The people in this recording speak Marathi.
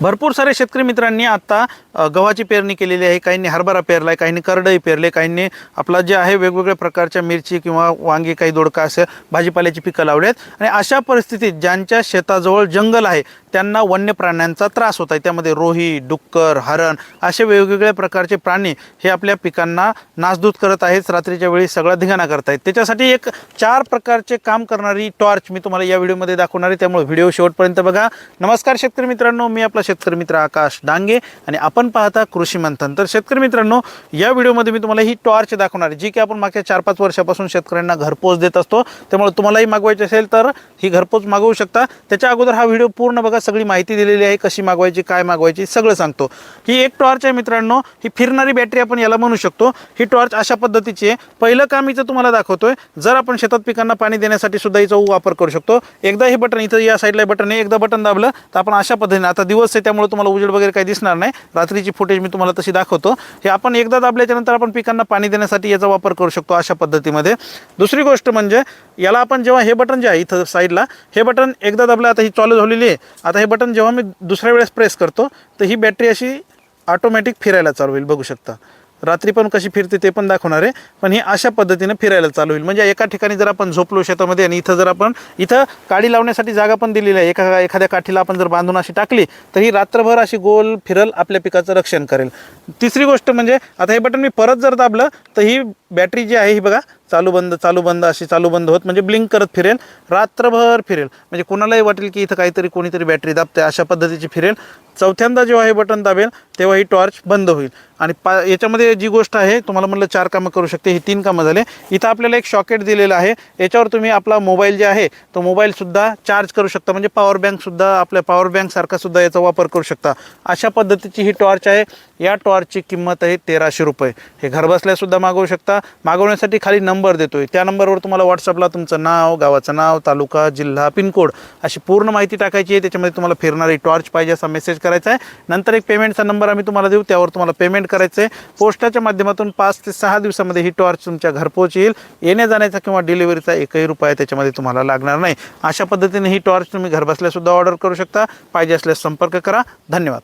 भरपूर सारे शेतकरी मित्रांनी आता गव्हाची पेरणी केलेली आहे. काहींनी हरभरा पेरला आहे काहींनी करडई पेरले काहींनी आपला जे आहे वेगवेगळ्या प्रकारच्या मिरची किंवा वांगी काही दोडका असं भाजीपाल्याची पिकं लावली आहेत आणि अशा परिस्थितीत ज्यांच्या शेताजवळ जंगल आहे त्यांना वन्य प्राण्यांचा त्रास होत आहे. त्यामध्ये रोही डुक्कर हरण असे वेगवेगळ्या प्रकारचे प्राणी हे आपल्या पिकांना नासधूत करत आहेत. रात्रीच्या वेळी सगळा धिंगाणा करत आहेत. त्याच्यासाठी एक चार प्रकारचे काम करणारी टॉर्च मी तुम्हाला या व्हिडिओमध्ये दाखवणार आहे. त्यामुळे व्हिडिओ शेवटपर्यंत बघा. नमस्कार शेतकरी मित्रांनो मी आपला शेतकरी मित्र आकाश डांगे आणि आपण पाहता कृषी मंथन. तर शेतकरी मित्रांनो या व्हिडिओमध्ये मी तुम्हाला ही टॉर्च दाखवणार आहे जी की आपण मागच्या चार पाच वर्षापासून शेतकऱ्यांना घरपोच देत असतो. त्यामुळे तुम्हालाही मागवायची असेल तर ही घरपोच मागवू शकता. त्याच्या अगोदर हा व्हिडिओ पूर्ण बघा सगळी माहिती दिलेली आहे कशी मागवायची काय मागवायची सगळं सांगतो. ही एक टॉर्च आहे मित्रांनो ही फिरणारी बॅटरी आपण याला म्हणू शकतो. ही टॉर्च अशा पद्धतीची आहे. पहिलं काम इथं तुम्हाला दाखवतोय जर आपण शेतात पिकांना पाणी देण्यासाठी सुद्धा हिचा वापर करू शकतो. एकदा हे बटन इथं या साईडला बटन आहे एकदा बटन दाबलं तर आपण अशा पद्धतीने आता दिवस असते त्यामुळे तुम्हाला उजेड वगैरे काही दिसणार नाही. रात्रीची फुटेज मी तुम्हाला तशी दाखवतो. हे आपण एकदा दाबल्याच्या नंतर आपण पिकांना पाणी देण्यासाठी याचा वापर करू शकतो अशा पद्धतीमध्ये. दुसरी गोष्ट म्हणजे याला आपण जेव्हा हे बटन जे आहे इथं साईडला हे बटन एकदा दाबलं आता ही चालू झालेली आहे. आता हे बटन जेव्हा मी दुसऱ्या वेळेस प्रेस करतो तर ही बॅटरी अशी ऑटोमॅटिक फिरायला चालू होईल बघू शकता. रात्री पण कशी फिरते ते पण दाखवणार आहे. पण हे अशा पद्धतीनं फिरायला चालू होईल. म्हणजे एका ठिकाणी जर आपण झोपलो शेतामध्ये आणि इथं जर आपण इथं काडी लावण्यासाठी जागा पण दिलेली आहे. एका एखाद्या काठीला आपण जर बांधून अशी टाकली तर ही रात्रभर अशी गोल फिरल आपल्या पिकाचं रक्षण करेल. तिसरी गोष्ट म्हणजे आता हे बटन मी परत जर दाबलं तर ही बॅटरी जी आहे ही बघा चालू बंद चालू बंद अशी चालू बंद होत म्हणजे ब्लिंक करत फिरेल रात्रभर फिरेल. म्हणजे कोणालाही वाटेल की इथं काहीतरी कोणीतरी बॅटरी दाबते अशा पद्धतीची फिरेल. चौथ्यांदा जेव्हा हे बटन दाबेल तेव्हा ही टॉर्च बंद होईल. आणि पा याच्यामध्ये जी गोष्ट आहे तुम्हाला म्हटलं चार कामं करू शकते ही तीन कामं झाले. इथं आपल्याला एक शॉकेट दिलेलं आहे. याच्यावर तुम्ही आपला मोबाईल जे आहे तो मोबाईलसुद्धा चार्ज करू शकता. म्हणजे पॉवर बँकसुद्धा आपल्या पॉवर बँकसारखा सुद्धा याचा वापर करू शकता. अशा पद्धतीची ही टॉर्च आहे. या टॉर्चची किंमत आहे तेराशे रुपये. हे घरबसल्यासुद्धा मागवू शकता. मागवण्यासाठी खाली नंबर देतोय. त्या नंबरवर तुम्हाला व्हॉट्सअपला तुमचं नाव गावाचं नाव तालुका जिल्हा पिनकोड अशी पूर्ण माहिती टाकायची आहे. त्याच्यामध्ये तुम्हाला फिरणारी टॉर्च पाहिजे असा मेसेज करायचा आहे. नंतर एक पेमेंटचा नंबर आम्ही तुम्हाला देऊ. त्यावर तुम्हाला पेमेंट करायचं आहे. पोस्टाच्या माध्यमातून पाच ते सहा दिवसामध्ये ही टॉर्च तुमच्या घरपोच येईल येण्या जाण्याचा किंवा डिलिव्हरीचा एकही रुपया त्याच्यामध्ये तुम्हाला लागणार नाही. अशा पद्धतीने ही टॉर्च तुम्ही घरबसल्यासुद्धा ऑर्डर करू शकता. पाहिजे असल्यास संपर्क करा. धन्यवाद.